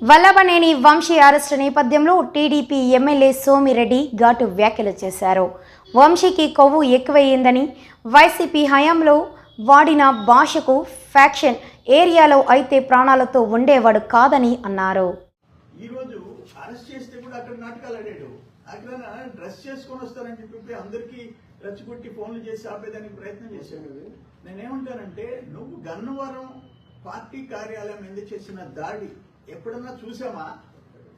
Vallabhaneni Vamsi arrest నేపథ్యంలో TDP MLA Somireddy ఘాటు వ్యాఖ్యలు చేశారు. వంశీకి కొవ్వు ఎక్కువయ్యిందని వైసీపీ హయాంలో వాడిన భాషకు ఫ్యాక్షన్ ఏరియాలో అయితే ప్రాణాలతో ఉండేవాడు కాదని అన్నారు. ఈరోజు అరెస్ట్ చేస్తే కూడా అక్కడ నాటకాలు ఆడాడు. అక్కడ డ్రెస్ చేసుకొని వస్తారని చెప్పి అందరికీ రచ్చగొట్టి ఫోన్లు చేసి ఆపేదానికి ప్రయత్నం చేశాడు. నేనేమంటానంటే నువ్వు గన్నవరం పార్టీ కార్యాలయం మీద చేసిన దాడి ఎప్పుడన్నా చూసామా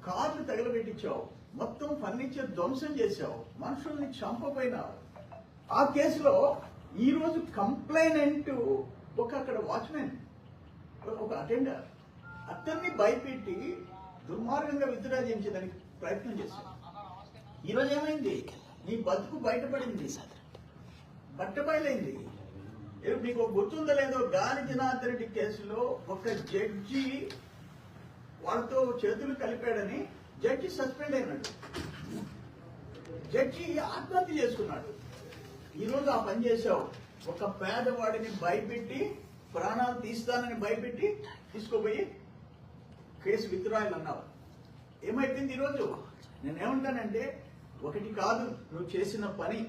కార్లు తగలబెట్టించావు. మొత్తం ఫర్నిచర్ ధ్వంసం చేశావు. మనుషుల్ని చంపపోయినావు ఆ కేసులో ఈరోజు కంప్లైనెంట్ ఒక అక్కడ వాచ్మెన్ ఒక అటెండర్. అతన్ని భయపెట్టి దుర్మార్గంగా విత్డ్రా చేయించేదానికి ప్రయత్నం చేశాడు. ఈరోజు ఏమైంది? నీ బతుకు బయటపడింది. బట్టబయలైంది. మీకు గుర్తుందో లేదో గాలి జనార్దన్ రెడ్డి కేసులో ఒక జడ్జి వాళ్ళతో చేతులు కలిపాడని జడ్జి సస్పెండ్ అయినాడు. జడ్జి ఆత్మహత్య చేసుకున్నాడు. ఈరోజు ఆ పని చేసావు ఒక పేదవాడిని భయపెట్టి ప్రాణాలు తీస్తానని భయపెట్టి తీసుకోపోయి కేసు విత్డ్రాయల్ అన్నావు ఏమైపోయింది ఈరోజు నేనేమంటానంటే ఒకటి కాదు నువ్వు చేసిన పని.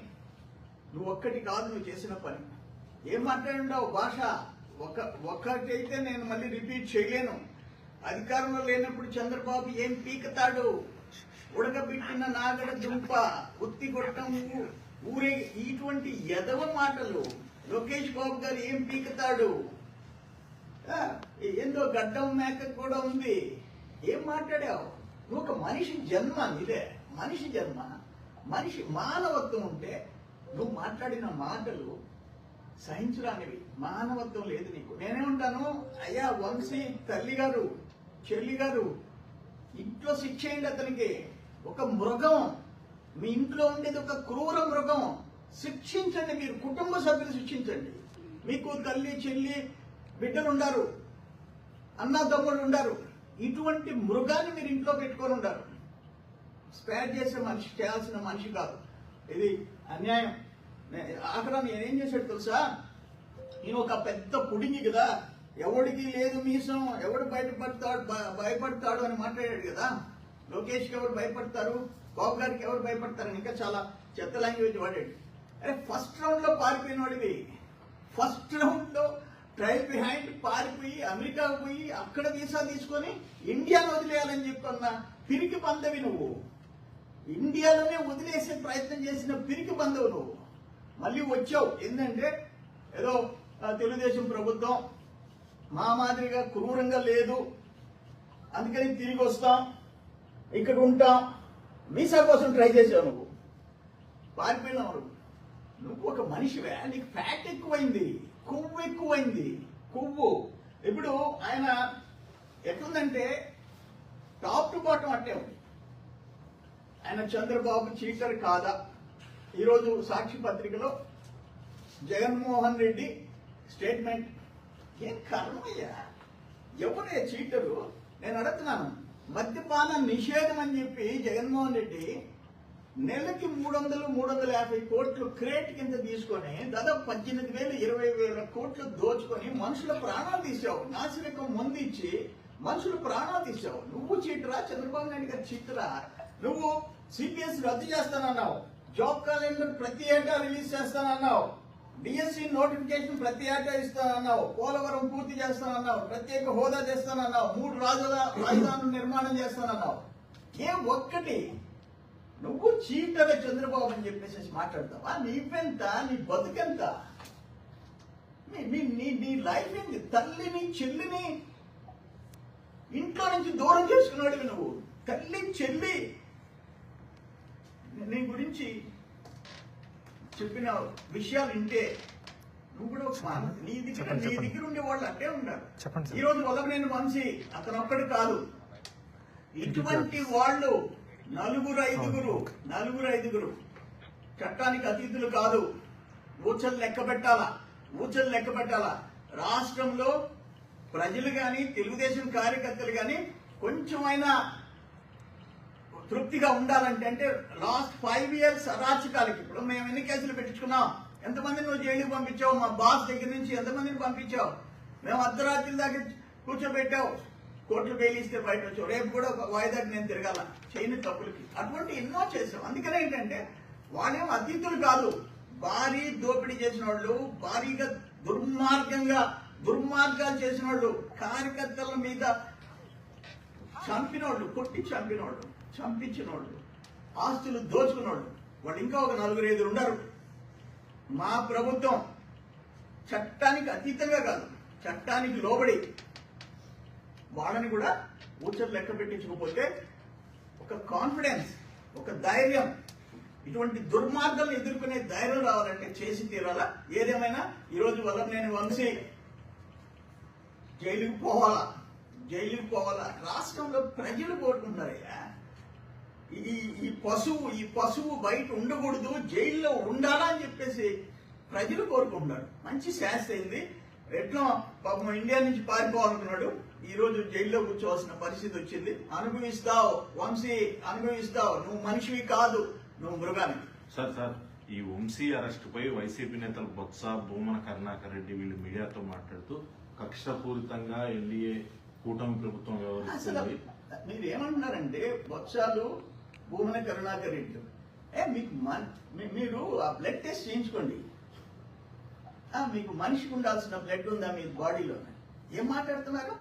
నువ్వు ఒక్కటి కాదు నువ్వు చేసిన పని. ఏం మాట్లాడుండవు భాష? ఒక ఒక్కటైతే నేను మళ్ళీ రిపీట్ చేయలేను. అధికారంలో లేనప్పుడు చంద్రబాబు ఏం పీకతాడు? ఉడకబెట్టిన నాగడ దుంప ఉత్తి కొట్టం ఊరే ఇటువంటి ఎదవ మాటలు లోకేష్ బాబు గారు ఏం పీకతాడు? ఏందో గడ్డం మేక కూడా ఉంది. ఏం మాట్లాడావు? నువ్వు ఒక మనిషి జన్మ ఇదే మనిషి జన్మ. మనిషి మానవత్వం ఉంటే నువ్వు మాట్లాడిన మాటలు సహించరానివి. మానవత్వం లేదు నీకు. నేనే ఉంటాను? అయ్యా వంశీ తల్లి గారు చెల్లి గారు ఇంట్లో శిక్ష శిక్షేయండి అతనికి. ఒక మృగం మీ ఇంట్లో ఉండేది ఒక క్రూర మృగం శిక్షించండి మీరు కుటుంబ సభ్యులు శిక్షించండి. మీకు తల్లి చెల్లి బిడ్డలు ఉండారు అన్న ఉండారు. ఇటువంటి మృగాన్ని మీరు ఇంట్లో పెట్టుకొని ఉండారు. స్పేర్ చేసే మనిషి చేయాల్సిన మనిషి కాదు. ఇది అన్యాయం. ఆఖరా నేనేం చేశాడు తెలుసా? నేను ఒక పెద్ద పుడింగి కదా ఎవడికి లేదు మీసం ఎవడు బయటపడతాడు భయపడతాడు అని మాట్లాడాడు కదా. లోకేష్కి ఎవరు భయపడతారు? బాబు గారికి ఎవరు భయపడతారని ఇంకా చాలా చెత్త లాంగ్వేజ్ వాడాడు. అరే ఫస్ట్ రౌండ్లో పారిపోయిన వాడివి ఫస్ట్ రౌండ్లో ట్రైల్ బిహైండ్ పారిపోయి అమెరికా పోయి అక్కడ వీసా తీసుకొని ఇండియాలో వదిలేయాలని చెప్పన్న పిరికి పందవి నువ్వు. ఇండియాలోనే వదిలేసే ప్రయత్నం చేసిన పిరికి బంధువు నువ్వు. మళ్ళీ వచ్చావు. ఏంటంటే ఏదో తెలుగుదేశం ప్రభుత్వం మా మాదిరిగా క్రూరంగా లేదు. అందుకని తిరిగి వస్తాం ఇక్కడ ఉంటాం. వీసా కోసం ట్రై చేసావు నువ్వు. పారిపోయినావు నువ్వు. నువ్వు ఒక మనిషివే నీకు ఫ్యాట్ ఎక్కువైంది కొవ్వు ఎక్కువైంది కొవ్వు. ఇప్పుడు ఆయన ఎట్లుందంటే టాప్ టు బాటం అట్టే ఉంది. ఆయన చంద్రబాబు చీటర్ కాదా? ఈరోజు సాక్షి పత్రికలో జగన్మోహన్ రెడ్డి స్టేట్మెంట్ ఏం కర్మయ్యా? ఎవరే చీటరు? నేను అడుగుతున్నాను. మద్యపాన నిషేధం అని చెప్పి జగన్మోహన్ రెడ్డి నెలకి మూడు వందలు మూడు వందల యాభై కోట్లు క్రేట్ కింద తీసుకొని దాదాపు పద్దెనిమిది వేలు ఇరవై వేల కోట్లు దోచుకొని మనుషుల ప్రాణాలు తీసావు నాసిరకం మందు ఇచ్చి మనుషుల ప్రాణాలు తీసావు నువ్వు చీటరా? చంద్రబాబు నాయుడు గారు చీటరా? నువ్వు సిపిఎస్ రద్దు చేస్తానన్నావు. జాబ్ క్యాలెండర్ ప్రతి ఏటా రిలీజ్ చేస్తానన్నావు. డిఎస్సి నోటిఫికేషన్ ప్రతి ఏటా ఇస్తానన్నావు. పోలవరం పూర్తి చేస్తానన్నావు. ప్రత్యేక హోదా చేస్తానన్నావు. మూడు రాజుల రాజధానులు నిర్మాణం చేస్తానన్నావు. ఏ ఒక్కటి. నువ్వు చీటగా చంద్రబాబు అని చెప్పేసి మాట్లాడతావా? నీవెంత? నీ బతుకెంత? నీ నీ నీ నీ లైఫ్ ఏంటి తల్లిని చెల్లిని ఇంట్లో నుంచి దూరం చేసుకున్నాడు నువ్వు. తల్లి చెల్లి. నీ గురించి చెప్పిన విషయాలు వింటే నువ్వు కూడా నీ దగ్గర నీ. దగ్గర ఉండే వాళ్ళు అట్టే ఉన్నారు. ఈ రోజు వలవనేని వంశీ అతను ఒక్కడు కాదు. ఇటువంటి వాళ్ళు నలుగురు ఐదుగురు నలుగురు ఐదుగురు. చట్టానికి అతీతులు కాదు. ఊచలు లెక్క పెట్టాలా? ఊచలు లెక్క పెట్టాలా? రాష్ట్రంలో ప్రజలు గాని తెలుగుదేశం కార్యకర్తలు గాని కొంచెమైనా తృప్తిగా ఉండాలంటే అంటే లాస్ట్ ఫైవ్ ఇయర్స్ అరాచకాలకి. ఇప్పుడు మేము ఎన్ని కేసులు పెట్టించుకున్నాం? ఎంతమందిని నువ్వు జైలుకి పంపించావు? మా బాస్ దగ్గర నుంచి ఎంతమందిని పంపించావు? మేము అర్ధరాత్రి దాకా కూర్చోబెట్టావు. కోర్టులు బెయిల్ ఇస్తే బయట వచ్చావు. రేపు కూడా వాయిదాకి నేను తిరగాల. చేయని తప్పులకి. అటువంటి ఎన్నో చేసాం. అందుకనే ఏంటంటే వాళ్ళేం అతిథులు కాదు. భారీ దోపిడీ చేసిన వాళ్ళు భారీగా దుర్మార్గంగా దుర్మార్గాలు చేసిన వాళ్ళు కార్యకర్తల మీద చంపినోళ్ళు కొట్టి చంపినోళ్ళు. చంపించినోళ్ళు ఆస్తులు దోచుకున్నోళ్ళు. వాళ్ళు ఇంకా ఒక నలుగురు ఐదు ఉన్నారు. మా ప్రభుత్వం చట్టానికి అతీతంగా కాదు చట్టానికి లోబడి వాళ్ళని కూడా ఊచలు లెక్క పెట్టించకపోతే ఒక కాన్ఫిడెన్స్ ఒక ధైర్యం ఇటువంటి దుర్మార్గాలను ఎదుర్కొనే ధైర్యం రావాలంటే చేసి తీరాలా? ఏదేమైనా ఈరోజు వల్ల నేను వంశీ జైలుకి పోవాలా? జైలుకి పోవాలా? రాష్ట్రంలో ప్రజలు కోరుకుంటున్నారయ్యా. ఈ ఈ పశువు ఈ పశువు బయట ఉండకూడదు జైల్లో ఉండాలా అని చెప్పేసి ప్రజలు కోరుకుంటున్నారు. మంచి శాస్తి అయింది ఎట్లా పాపం ఇండియా నుంచి పారిపోవాలనుకున్నాడు. ఈ రోజు జైల్లో కూర్చోవాల్సిన పరిస్థితి వచ్చింది. అనుభవిస్తావు వంశీ అనుభవిస్తావు. నువ్వు మనిషివి కాదు. నువ్వు మృగానికి సార్ సార్ ఈ వంశీ అరెస్ట్ పై వైసీపీ నేతలు బొత్స భూమన కరుణాకర్ రెడ్డి వీళ్ళు మీడియాతో మాట్లాడుతూ కక్షపూరితంగా ఎన్డీఏ కూటమి ప్రభుత్వం వ్యవహరిస్తుంది. మీరు ఏమంటున్నారంటే బొత్సాలు భూమన కరుణాకర్ రెడ్డి ఏ మీకు మన్- మీ- మీరు ఆ బ్లడ్ టెస్ట్ చేయించుకోండి. మీకు మనిషికి ఉండాల్సిన బ్లడ్ ఉందా మీ బాడీలో ఏం మాట్లాడుతున్నారు?